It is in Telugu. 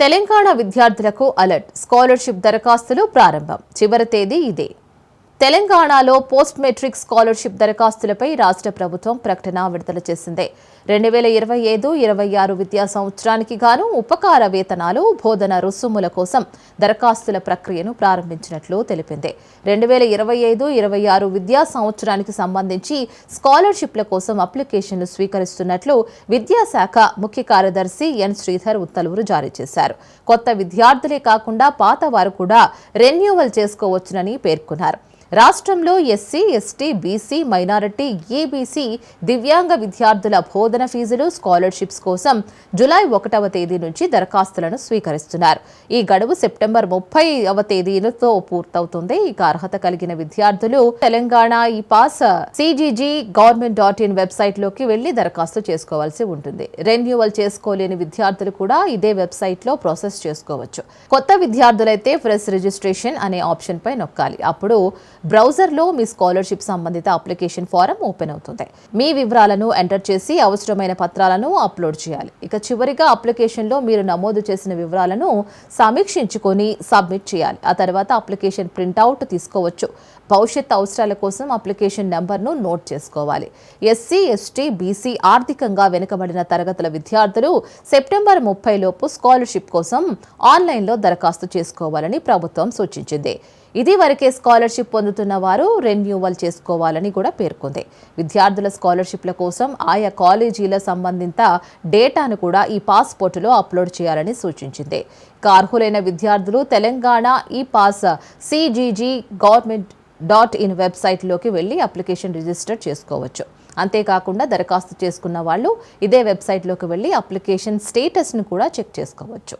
తెలంగాణ విద్యార్థులకు అలర్ట్. స్కాలర్షిప్ దరఖాస్తులు ప్రారంభం. చివరి తేదీ ఇదే. తెలంగాణలో పోస్ట్ మెట్రిక్ స్కాలర్షిప్ దరఖాస్తులపై రాష్ట్ర ప్రభుత్వం ప్రకటన విడుదల చేసింది. రెండు వేల ఇరవై ఐదు ఇరవై ఆరు విద్యా సంవత్సరానికి గాను ఉపకార వేతనాలు బోధన రుసుముల కోసం దరఖాస్తుల ప్రక్రియను ప్రారంభించినట్లు తెలిపింది. రెండు వేల ఇరవై ఐదు ఇరవై ఆరు విద్యా సంవత్సరానికి సంబంధించి స్కాలర్షిప్ల కోసం అప్లికేషన్లు స్వీకరిస్తున్నట్లు విద్యాశాఖ ముఖ్య కార్యదర్శి ఎన్ శ్రీధర్ ఉత్తర్వులు జారీ చేశారు. కొత్త విద్యార్థులే కాకుండా పాత వారు కూడా రెన్యూవల్ చేసుకోవచ్చునని పేర్కొన్నారు. రాష్ట్రంలో SC ST BC minority EBC దివ్యాంగ విద్యార్థుల బోధన ఫీజులు స్కాలర్షిప్స్ కోసం జులై ఒకటవ తేదీ నుంచి దరఖాస్తులను స్వీకరిస్తున్నారు. ఈ గడువు సెప్టెంబర్ ముప్పైవ తేదీలతో పూర్తవుతుంది. ఇక అర్హత కలిగిన విద్యార్థులు Telangana E pass CGG government dot in వెబ్సైట్లోకి వెళ్ళి దరఖాస్తు చేసుకోవాల్సి ఉంటుంది. రెన్యూవల్ చేసుకోలేని విద్యార్థులు కూడా ఇదే వెబ్సైట్లో ప్రాసెస్ చేసుకోవచ్చు. కొత్త విద్యార్థులైతే ఫ్రెష్ రిజిస్ట్రేషన్ అనే ఆప్షన్ పై నొక్కాలి. అప్పుడు బ్రౌజర్లో మీ స్కాలర్షిప్ సంబంధిత అప్లికేషన్ ఫారం ఓపెన్ అవుతుంది. మీ వివరాలను ఎంటర్ చేసి అవసరమైన పత్రాలను అప్లోడ్ చేయాలి. ఇక చివరిగా అప్లికేషన్లో మీరు నమోదు చేసిన వివరాలను సమీక్షించుకొని సబ్మిట్ చేయాలి. ఆ తర్వాత అప్లికేషన్ ప్రింట్అవుట్ తీసుకోవచ్చు. భవిష్యత్ అవసరాల కోసం అప్లికేషన్ నెంబర్ను నోట్ చేసుకోవాలి. ఎస్సీ ఎస్టీ బీసీ ఆర్థికంగా వెనుకబడిన తరగతుల విద్యార్థులు సెప్టెంబర్ ముప్పై లోపు స్కాలర్షిప్ కోసం ఆన్లైన్లో దరఖాస్తు చేసుకోవాలని ప్రభుత్వం సూచించింది. ఇది వరకే స్కాలర్షిప్ పొందుతున్న వారు రెన్యూవల్ చేసుకోవాలని కూడా పేర్కొంది. విద్యార్థుల స్కాలర్షిప్ల కోసం ఆయా కాలేజీల సంబంధిత డేటాను కూడా ఈ పాస్పోర్టులో అప్లోడ్ చేయాలని సూచించింది. అర్హులైన విద్యార్థులు Telangana E pass CGG government dot in వెబ్సైట్లోకి వెళ్ళి అప్లికేషన్ రిజిస్టర్ చేసుకోవచ్చు. అంతేకాకుండా దరఖాస్తు చేసుకున్న వాళ్ళు ఇదే వెబ్సైట్లోకి వెళ్ళి అప్లికేషన్ స్టేటస్ను కూడా చెక్ చేసుకోవచ్చు.